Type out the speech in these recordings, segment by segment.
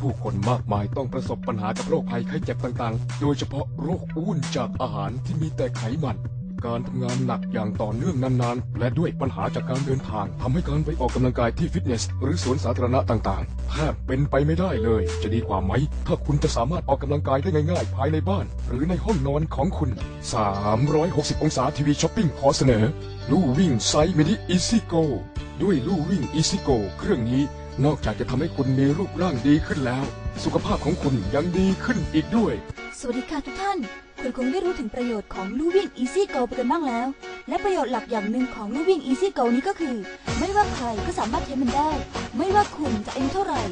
ผู้คนมากมายต้องประสบปัญหากับโรคภัยไข้เจ็บต่างๆ โดยเฉพาะโรคอ้วนจากอาหารที่มีแต่ไขมัน การทำงานหนักอย่างต่อเนื่องนานๆ และด้วยปัญหาจากการเดินทางทำให้การไปออกกำลังกายที่ฟิตเนส หรือสวนสาธารณะต่างๆแทบเป็นไปไม่ได้เลย จะดีกว่าไหม ถ้าคุณจะสามารถออกกำลังกายได้ง่ายๆ ภายในบ้าน หรือในห้องนอนของคุณ 360 องศาทีวีช้อปปิ้งขอเสนอลู่วิ่งไซส์มินิอีซี่โกด้วยลู่วิ่งอีซี่โกเครื่องนี้ นอกจากจะทำให้คุณมีรูปร่างดีขึ้นแล้ว สุขภาพของคุณยังดีขึ้นอีกด้วย สวัสดีค่ะทุกท่าน คุณคงได้รู้ถึงประโยชน์ของลู่วิ่ง Easy Go ไปกันบ้างแล้ว และประโยชน์หลักอย่างหนึ่งของลู่วิ่ง Easy Go นี้ก็คือ ไม่ว่าใครก็สามารถใช้มันได้ ไม่ว่าคุณจะอายุเท่าไหร่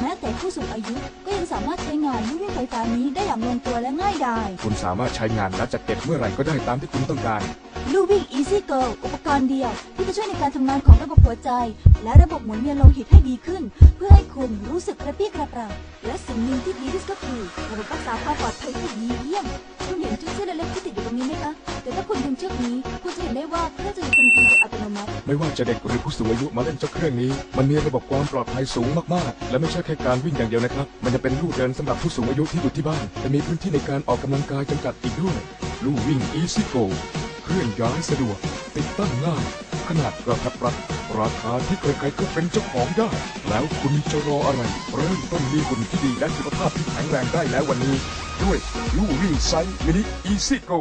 แม้แต่ผู้สูงอายุก็ยังสามารถใช้งานลู่วิ่งไฟฟ้านี้ได้อย่างลงตัวและง่ายดาย คุณสามารถใช้งานและจัดเก็บเมื่อไหร่ก็ได้ตามที่คุณต้องการ ลู่วิ่ง Easy Go อุปกรณ์เดียว ที่จะช่วยในการทำงานของระบบหัวใจ และระบบหมุนเวียนโลหิตให้ดีขึ้น เพื่อให้คุณรู้สึกกระปี้กระเปร่าและสิ่งหนึ่งที่ดีที่สุดก็คือระบบรักษาความปลอดภัยที่ดีเยี่ยมคุณเห็นจุดเส้นเล็กๆที่ติดอยู่ตรงนี้ไหมคะแต่ถ้าคุณดึงเชือกนี้คุณจะเห็นได้ว่าเครื่องจะหยุดทันทีโดยอัตโนมัติ ไม่ว่าจะเด็กหรือผู้สูงอายุมาเล่นเจ้าเครื่องนี้ มันมีระบบความปลอดภัยสูงมากๆ และไม่ใช่แค่การวิ่งอย่างเดียวนะครับ มันจะเป็นลู่เดินสำหรับผู้สูงอายุที่อยู่ที่บ้าน แต่มีพื้นที่ในการออกกำลังกายจำกัดอีกด้วย ลู่วิ่ง Easy Go เคลื่อนย้ายสะดวก ติดตั้งง่าย ขนาดกระทัดรัดราคาที่ใครๆก็เป็นเจ้าของได้ แล้วคุณจะรออะไร เริ่มต้นมีหุ่นที่ดีและสุขภาพที่แข็งแรงได้แล้ววันนี้ ด้วยลู่วิ่งไซส์มินิ Easy Go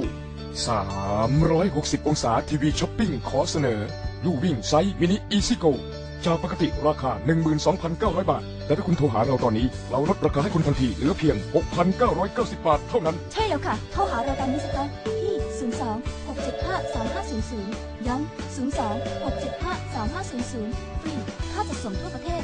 360 องศาทีวีช้อปปิ้งขอเสนอลู่วิ่งไซส์มินิอีซี่โกจากปกติราคา 12,900 บาท แต่ถ้าคุณโทรหาเราตอนนี้ เราลดราคาให้คุณทันทีเหลือเพียง 6,990 บาทเท่านั้น ใช่แล้วค่ะ โทรหาเราตอนนี้สิคะ 02 675 3500 ย้ำ 02 675 3500 ฟรี ค่าจัดส่งทั่วประเทศ